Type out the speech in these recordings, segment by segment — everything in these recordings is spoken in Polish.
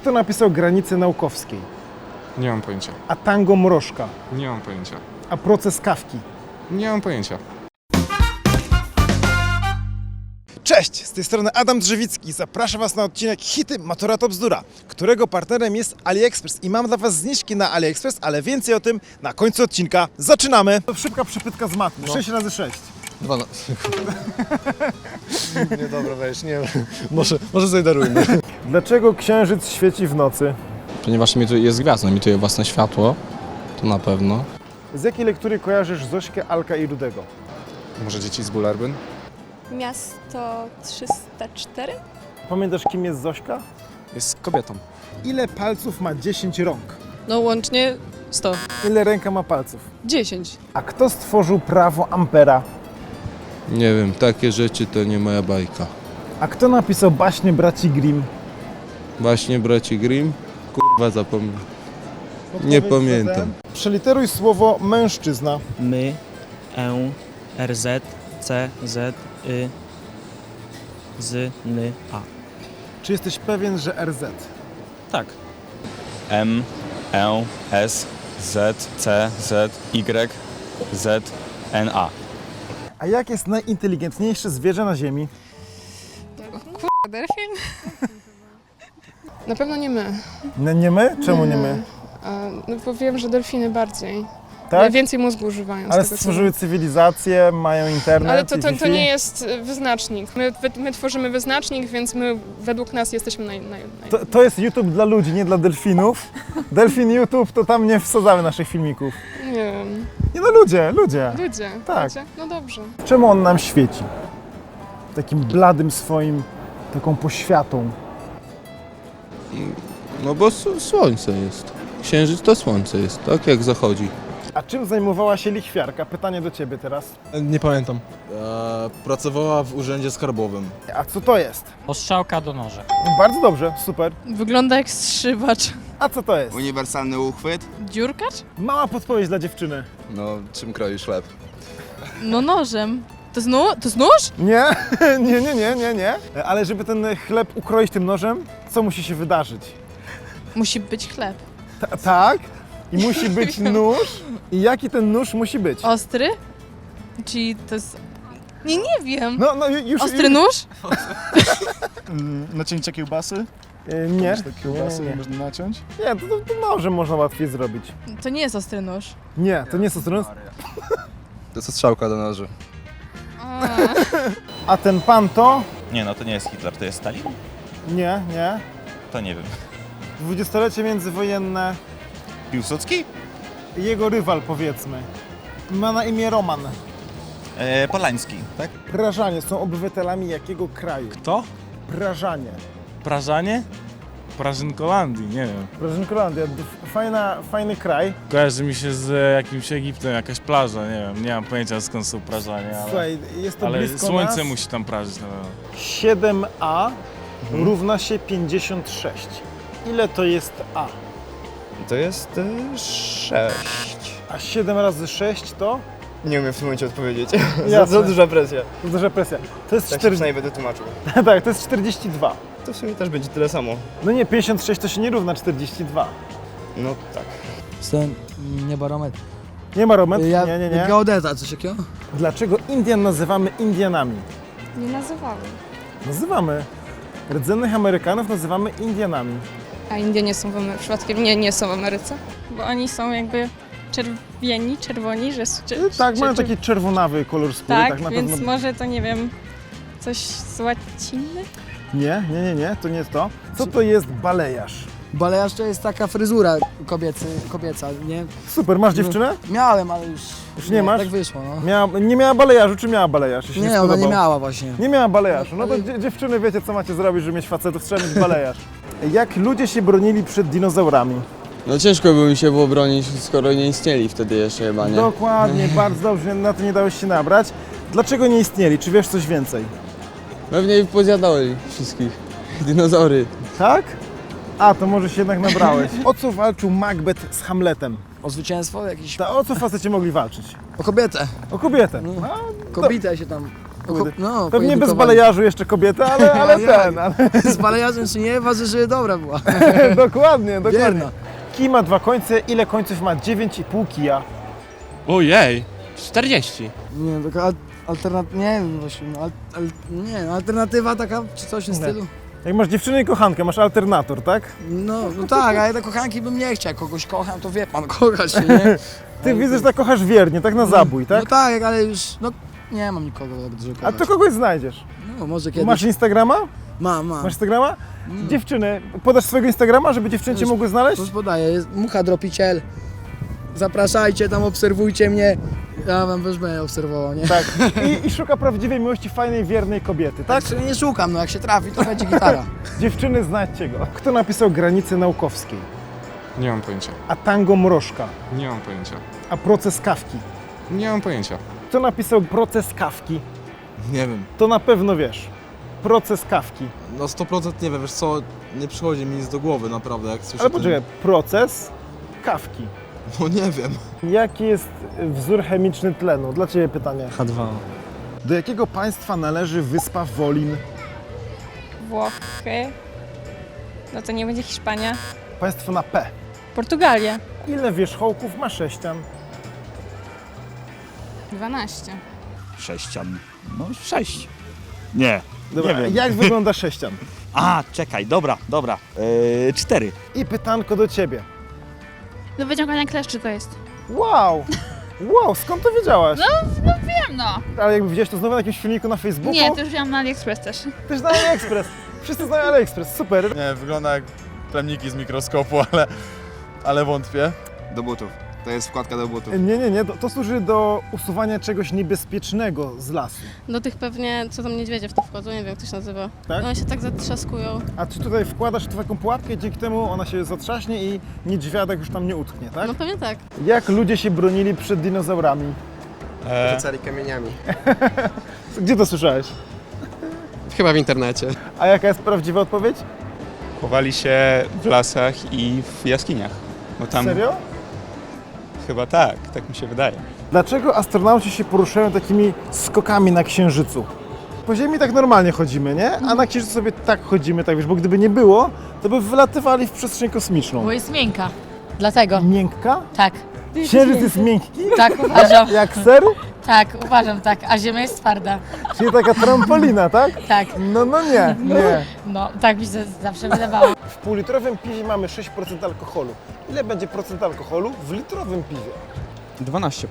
Kto napisał Granice Naukowskiej? Nie mam pojęcia. A tango Mrożka? Nie mam pojęcia. A proces Kawki? Nie mam pojęcia. Cześć, z tej strony Adam Drzewicki. Zapraszam Was na odcinek Hity Matura to Bzdura, którego partnerem jest AliExpress. I mam dla Was zniżki na AliExpress, ale więcej o tym na końcu odcinka. Zaczynamy! To szybka przepytka z matmy. 6 razy 6. 12. nie, dobra, weź, nie. Może, może sobie darujmy. Dlaczego księżyc świeci w nocy? Ponieważ emituje, jest gwiazdą, emituje własne światło, to na pewno. Z jakiej lektury kojarzysz Zośkę, Alka i Rudego? Może dzieci z Bullerbyn? Miasto 304? Pamiętasz, kim jest Zośka? Jest kobietą. Ile palców ma 10 rąk? No łącznie 100. Ile ręka ma palców? 10. A kto stworzył prawo Ampera? Nie wiem, takie rzeczy to nie moja bajka. A kto napisał baśnie braci Grimm? Właśnie braci Grimm? Kurwa zapomniałem. Nie pamiętam. Przeliteruj słowo mężczyzna. my, e, rz, c, z, y, z, n, a. Czy jesteś pewien, że RZ? Tak. M, E, S, Z, C, Z, Y, Z, N, A. A jak jest najinteligentniejsze zwierzę na Ziemi? Delfin? Na pewno nie my. Nie, nie my? Czemu nie my? No bo wiem, że delfiny bardziej. Tak? Najwięcej mózgu używają. z Ale tego, co stworzyły cywilizację, mają internet. Ale to, i to, to Wi-Fi. nie jest y, wyznacznik. My, wy- my tworzymy wyznacznik, więc my według nas jesteśmy naj, naj, naj... To, to jest YouTube dla ludzi, nie dla delfinów. Delfin YouTube to tam nie wsadzamy naszych filmików. Nie wiem. Nie no ludzie, ludzie. Ludzie. Tak. Ludzie? No dobrze. Czemu on nam świeci? Takim bladym swoim, taką poświatą. No bo s- słońce jest. Księżyc to słońce jest, tak jak zachodzi. A czym zajmowała się lichwiarka? Pytanie do ciebie teraz. Nie pamiętam. E, pracowała w urzędzie skarbowym. A co to jest? Ostrzałka do noża. Bardzo dobrze, super. Wygląda jak strzywacz. A co to jest? Uniwersalny uchwyt? Dziurkacz? Mała podpowiedź dla dziewczyny. No, czym kroisz chleb? No nożem. To jest, no, to jest nóż? Nie, nie, nie, nie, nie, nie. Ale żeby ten chleb ukroić tym nożem, co musi się wydarzyć? Musi być chleb. Ta- tak? I musi być nóż? I jaki ten nóż musi być? Ostry? Czyli to jest... Nie, nie wiem. No, no ju- już... Ostry nóż? Nacięcie kiełbasy? E, Nie, Te nie, kiełbasy nie, nie. można naciąć? Nie, to, to, to nożem można łatwiej zrobić. To nie jest ostry nóż. Nie, to nie jest ostry nóż. To jest strzałka do noży. A ten pan to? Nie, no to nie jest Hitler, to jest Stalin? Nie, nie. To nie wiem. Dwudziestolecie międzywojenne. Piłsudski? Jego rywal, powiedzmy. Ma na imię Roman. E, Polański, tak? Prażanie są obywatelami jakiego kraju? Kto? Prażanie. Prażanie? Prażynkolandii, nie wiem. Prażynkolandia, d- fajna, fajny kraj. Kojarzy mi się z jakimś Egiptem, jakaś plaża, nie wiem. Nie mam pojęcia skąd są prażanie, ale, Słuchaj, jest to ale blisko słońce nas. musi tam prażyć na pewno. 7a równa się 56. Ile to jest a? To jest e, 6. A 7 razy 6 to? Nie umiem w tym momencie odpowiedzieć. Jasne. za, za duża presja. To duża presja. To jest Tak się 4... przynajmniej będę tłumaczył. tak, to jest 42. To w sumie też będzie tyle samo. No nie, 56 to się nie równa 42. No tak. Jestem nie barometr. Nie ma romet? Ja, nie, nie, nie. Geodeta, coś takiego? Dlaczego Indian nazywamy Indianami? Nie nazywamy. Nazywamy. Rdzennych Amerykanów nazywamy Indianami. A Indie nie są w Ameryce. Przypadkiem nie, nie są w Ameryce? Bo oni są jakby czerwieni, czerwoni, że... Czy, tak, czy, mają czy, taki czerwonawy kolor skóry. Tak, Tak, na więc pewno. może to nie wiem, coś z łaciny? Nie, nie, nie, nie, to nie jest to. Co to jest balejarz? Balejarz to jest taka fryzura kobiecy, kobieca, nie? Super, masz dziewczynę? Miałem, ale już... Już nie masz? Tak wyszło, no. Miała, nie miała balejarzu, czy miała balejarz? Jeśli Nie, ona nie spodobał? miała właśnie. Nie miała balejarzu. No to dzie- dziewczyny wiecie, co macie zrobić, żeby mieć facetów, trzeba mieć balejarz. Jak ludzie się bronili przed dinozaurami? No ciężko by mi się było bronić, skoro nie istnieli wtedy jeszcze chyba, nie? Dokładnie, bardzo dobrze, na to nie dałeś się nabrać. Dlaczego nie istnieli? Czy wiesz coś więcej? Pewnie pozjadali wszystkich. Dinozaury. Tak? A, to może się jednak nabrałeś. O co walczył Macbeth z Hamletem? O zwycięstwo jakieś... Ta, o co faceci mogli walczyć? O kobietę. O kobietę. No. A, Kobieta się tam... płyty. No, Pewnie bez balejarzu jeszcze kobieta, ale, ale ten, ale Z balejarzem czy nie, ważne, że dobra była. dokładnie, dokładnie. Wierna. Kij ma dwa końce, ile końców ma? 9,5 kija. Ojej, 40. Nie wiem, taka al- alternatywa, nie wiem właśnie, no, al, al, nie no, alternatywa taka, czy coś w tym Nie. stylu. Jak masz dziewczynę i kochankę, masz alternator, tak? No, no tak, ale do kochanki bym nie chciał, jak kogoś kocham, to wie pan, kocha się, nie? Ty widzę, że tak kochasz wiernie, tak na zabój, tak? No tak, ale już, no nie mam nikogo tak dużo A to kogoś znajdziesz. No, może kiedyś. Masz Instagrama? Mam, mam. Masz Instagrama? Mm. Dziewczyny, podasz swojego Instagrama, żeby dziewczyny cię Już- mogły znaleźć? Już podaję, jest mucha dropiciel. Zapraszajcie tam, obserwujcie mnie. Ja wam też będę obserwował, nie? Tak. I, I szuka prawdziwej miłości, fajnej, wiernej kobiety, tak? Tak, nie szukam, no jak się trafi, to będzie gitara. Dziewczyny, znajdźcie go. Kto napisał granice naukowskiej? Nie mam pojęcia. A tango mrożka? Nie mam pojęcia. A proces kawki? Nie mam pojęcia. Kto napisał proces kawki? Nie wiem. To na pewno wiesz. Proces kawki. Na 100% nie wiem, wiesz co, nie przychodzi mi nic do głowy naprawdę, jak słyszę Ale ten- poczekaj, proces kawki. No nie wiem. Jaki jest wzór chemiczny tlenu? Dla Ciebie pytanie. H2O. Do jakiego państwa należy wyspa Wolin? Włochy. No to nie będzie Hiszpania. Państwo na P. Portugalia. Ile wierzchołków ma sześcian? 12. Sześcian. No sześć. Nie. Dobra, Nie wiem. jak wygląda sześcian? A, czekaj, dobra, dobra. Yy, cztery. I pytanko do Ciebie. Do wyciągania kleszczy to jest. Wow! Wow, skąd to wiedziałaś? No, wiem no. Ale jakby widziałeś to znowu na jakimś filmiku na Facebooku? Nie, to już wziąłam na AliExpress też. Też na AliExpress. Wszyscy znają AliExpress, super. Nie, wygląda jak plemniki z mikroskopu, ale, ale wątpię. Do butów. To jest wkładka do butów. Nie, nie, nie, to, to służy do usuwania czegoś niebezpiecznego z lasu. Do tych pewnie, co tam niedźwiedzie w to wchodzą, nie wiem jak to się nazywa. Tak? One się tak zatrzaskują. A czy tutaj wkładasz taką pułapkę, dzięki temu ona się zatrzaśnie i niedźwiadek już tam nie utknie, tak? No pewnie tak. Jak ludzie się bronili przed dinozaurami? E, Rzucali kamieniami. Gdzie to słyszałeś? Chyba w internecie. A jaka jest prawdziwa odpowiedź? Chowali się w lasach i w jaskiniach. Bo tam Serio? Chyba tak, tak mi się wydaje. Dlaczego astronauci się poruszają takimi skokami na Księżycu? Po Ziemi tak normalnie chodzimy, nie? A na Księżycu sobie tak chodzimy, tak wiesz, bo gdyby nie było, to by wylatywali w przestrzeń kosmiczną. Bo jest miękka. Dlatego. Miękka? Tak. Księżyc jest miękki? Tak uważam. Jak ser? Tak, uważam tak. A ziemia jest twarda. Czyli taka trampolina, tak? Tak. No, no nie, nie. No, tak mi się zawsze wydawało. W półlitrowym piwie mamy 6% alkoholu. Ile będzie procent alkoholu w litrowym piwie? 12%.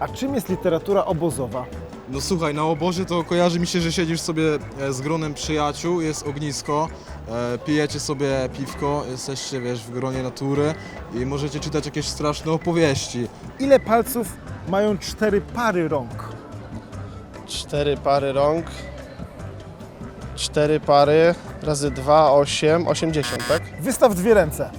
A czym jest literatura obozowa? No słuchaj, na obozie to kojarzy mi się, że siedzisz sobie e, z gronem przyjaciół, jest ognisko, e, pijecie sobie piwko, jesteście wiesz w gronie natury i możecie czytać jakieś straszne opowieści. Ile palców mają cztery pary rąk? Cztery pary rąk. Cztery pary razy dwa, osiem, osiemdziesiąt, tak? Wystaw dwie ręce.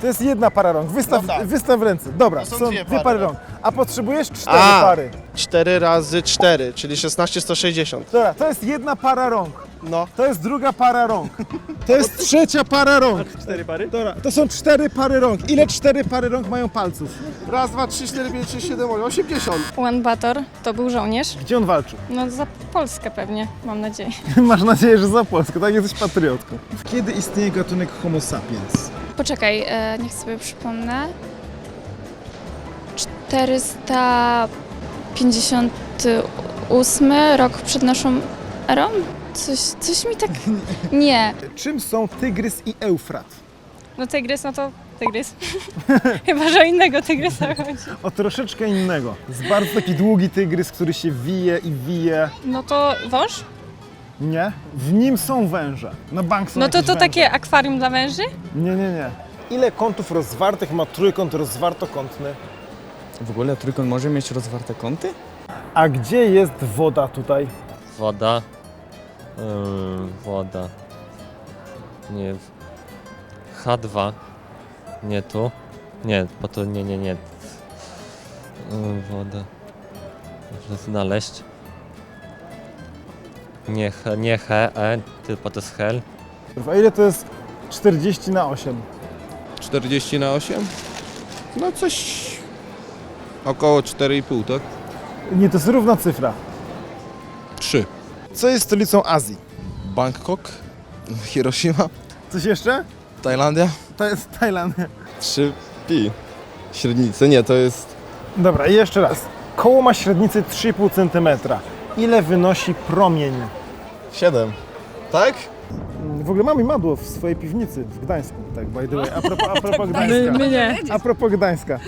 To jest jedna para rąk. Wystaw, No tak. wystaw ręce. Dobra, To są są, dwie dwie, pary pary rąk. rąk. A potrzebujesz cztery A. pary. Cztery razy cztery, czyli 16, 160. Dobra, to jest jedna para rąk. No. To jest druga para rąk. To jest trzecia para rąk. Cztery pary? Dobra, to są cztery pary rąk. Ile cztery pary rąk mają palców? Raz, dwa, trzy, cztery, pięć, sześć, siedem, osiem, osiemdziesiąt. Juan Bator to był żołnierz. Gdzie on walczył? No za Polskę pewnie, mam nadzieję. Masz nadzieję, że za Polskę, tak? Jesteś patriotką. Kiedy istnieje gatunek Homo sapiens? Poczekaj, e, niech sobie przypomnę. 458 rok przed naszą erą? Coś, coś mi tak... Nie. Czym są tygrys i eufrat? No tygrys, no to tygrys. Chyba, że o innego tygrysa chodzi. O troszeczkę innego. Jest bardzo taki długi tygrys, który się wije i wije. No to wąż? Nie? W nim są węże. Na bank są No to jakieś to węże. takie akwarium dla węży? Nie, nie, nie. Ile kątów rozwartych ma trójkąt rozwartokątny? W ogóle trójkąt może mieć rozwarte kąty? A gdzie jest woda tutaj? Woda. woda. Nie. H2. Nie tu. Nie, bo to nie, nie, nie. woda. Muszę znaleźć. Nie, he, nie he, e, tylko to jest hel. A ile to jest 40 na 8? 40 na 8? No coś około 4,5, tak? Nie, to jest równa cyfra. Co jest stolicą Azji? Bangkok, Hiroshima, Coś jeszcze? Tajlandia. To jest Tajlandia. 3 pi. Średnicy, nie, to jest... Dobra, i jeszcze raz. Koło ma średnicę 3,5 cm. Ile wynosi promień? 7. Tak? W ogóle mam imadło w swojej piwnicy w Gdańsku, tak by the way. A propos, a propos Gdańska. nie. A propos Gdańska.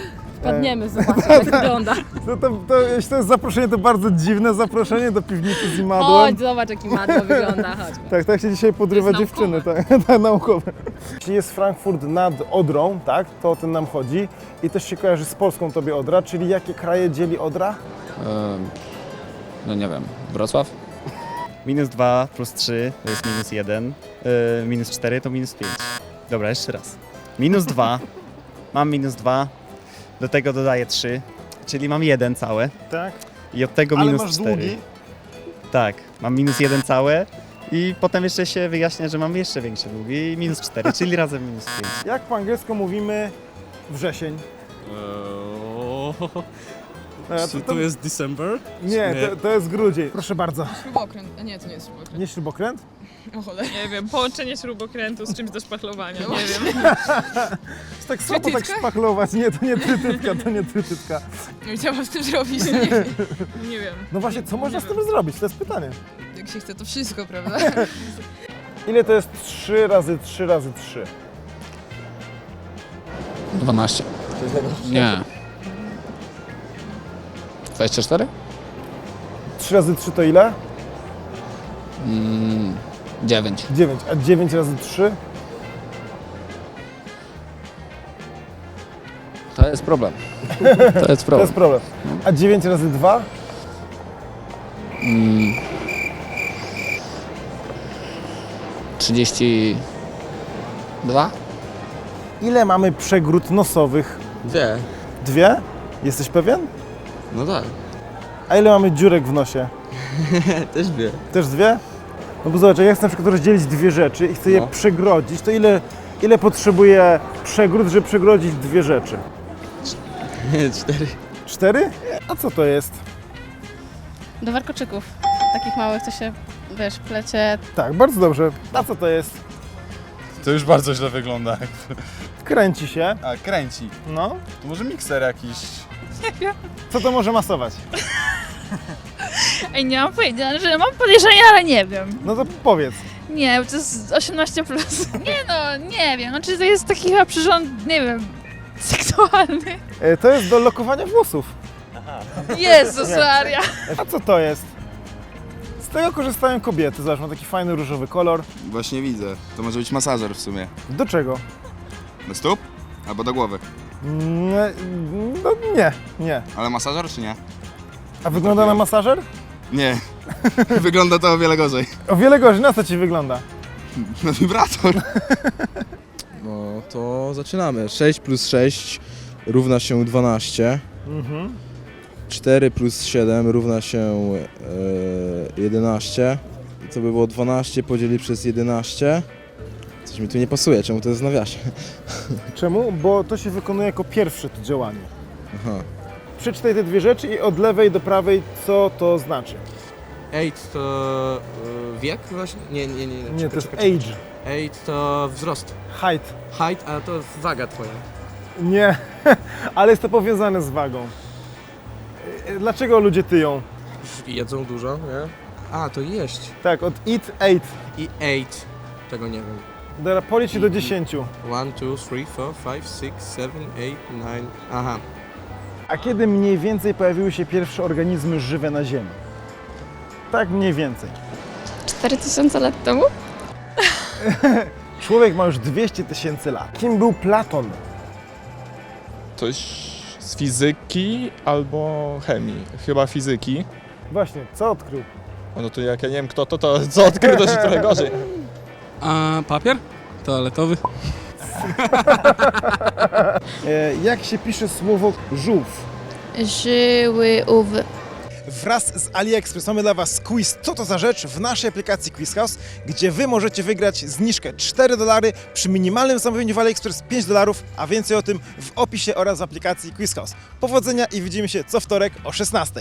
Wpadniemy, zobaczymy jak wygląda. No to, to, jeśli to jest zaproszenie, to bardzo dziwne zaproszenie do piwnicy z imadłem. Chodź, zobacz jaki madło wygląda, chodź. Tak, tak się dzisiaj podrywa To jest dziewczyny, tak, tak, naukowe. Jeśli jest Frankfurt nad Odrą, tak, to o tym nam chodzi. I też się kojarzy z Polską tobie Odra, czyli jakie kraje dzieli Odra? no nie wiem, Wrocław? Minus 2 plus 3 to jest minus 1. Yy, minus 4 to minus 5. Dobra, jeszcze raz. Minus 2. Mam minus 2. Do tego dodaję 3. Czyli mam 1 całe. Tak. I od tego Ale minus masz 4. długi. Tak, mam minus 1 całe. I potem jeszcze się wyjaśnia, że mam jeszcze większe długi i minus 4, czyli razem minus 5. Jak po angielsku mówimy wrzesień? E, to, to jest December? Nie, to, to jest grudzień. Proszę bardzo. Śrubokręt. A nie, to nie jest śrubokręt. Nie śrubokręt? O cholera. Nie wiem, połączenie śrubokrętu z czymś do szpachlowania, nie wiem. Jest tak słabo tak szpachlować. Nie, to nie trytytka, to nie trytytka. Nie co z tym zrobić. Nie wiem. No właśnie, co można z tym zrobić? To jest pytanie. Jak się chce, to wszystko, prawda? Ile to jest 3 razy 3 razy 3? 12. Nie. 24? 3 razy 3 to ile? Mm, 9. 9. A 9 razy 3? To jest problem. To jest To problem. jest problem. A 9 razy 2? Mm, 32? Ile mamy przegród nosowych? Dwie. Dwie? Jesteś pewien? No tak. A ile mamy dziurek w nosie? Też dwie. Też dwie? No bo zobacz, jak ja chcę na przykład rozdzielić dwie rzeczy i chcę je No. przegrodzić, to ile, ile potrzebuję przegród, żeby przegrodzić dwie rzeczy? Nie, 4. Cztery? A co to jest? Do warkoczyków. Takich małych, co się, wiesz, plecie. Tak, bardzo dobrze. A co to jest? To już bardzo źle wygląda. Kręci się. A, kręci. No. To może mikser jakiś. Co to może masować? Ej, nie mam pojęcia, że mam podejrzenia, ale nie wiem. No to powiedz. Nie, to jest 18 plus. Nie no, nie wiem, znaczy to jest taki chyba przyrząd, nie wiem, seksualny. E, To jest do lokowania włosów. Jezus Nie. Maria. A co to jest? Z tego korzystają kobiety. Zobacz, ma taki fajny różowy kolor. Właśnie widzę. To może być masażer w sumie. Do czego? Do stóp? Albo do głowy. Nie, no nie, nie. Ale masażer czy nie? A wygląda na masażer? Nie. Wygląda to o wiele gorzej. O wiele gorzej. Na co ci wygląda? Na wibrator. No to zaczynamy. 6 plus 6 równa się 12. Mhm. 4 plus 7 równa się e, 11. I co by było 12 podzielić przez 11? Coś mi tu nie pasuje, czemu to jest nawiasie? Czemu? Bo to się wykonuje jako pierwsze to działanie. Aha. Przeczytaj te dwie rzeczy i od lewej do prawej, co to znaczy. Age to y, wiek właśnie? Nie, nie, nie. Nie, to jest age. Age to wzrost. Height. Height, a to waga twoja. Nie, ale jest to powiązane z wagą. E, Dlaczego ludzie tyją? Jedzą dużo, nie? A, to jeść. Tak, od eat, ate. I ate. Tego nie wiem. Dobra, policz do 10. 1, 2, 3, 4, 5, 6, 7, 8, 9. Aha. A kiedy mniej więcej pojawiły się pierwsze organizmy żywe na Ziemi? Tak mniej więcej. 4000 lat temu? Człowiek ma już 200 tysięcy lat. Kim był Platon? Coś z fizyki albo chemii. Chyba fizyki. Właśnie, co odkrył? No to jak ja nie wiem kto to, to co odkrył to się trochę gorzej. A papier? Toaletowy? E, jak się pisze słowo żółw? Żyły uwy. Wraz z AliExpress mamy dla Was quiz Co to za rzecz w naszej aplikacji Quiz House, gdzie Wy możecie wygrać zniżkę 4 dolary przy minimalnym zamówieniu w AliExpress 5 dolarów, a więcej o tym w opisie oraz w aplikacji Quiz House. Powodzenia i widzimy się co wtorek o 16.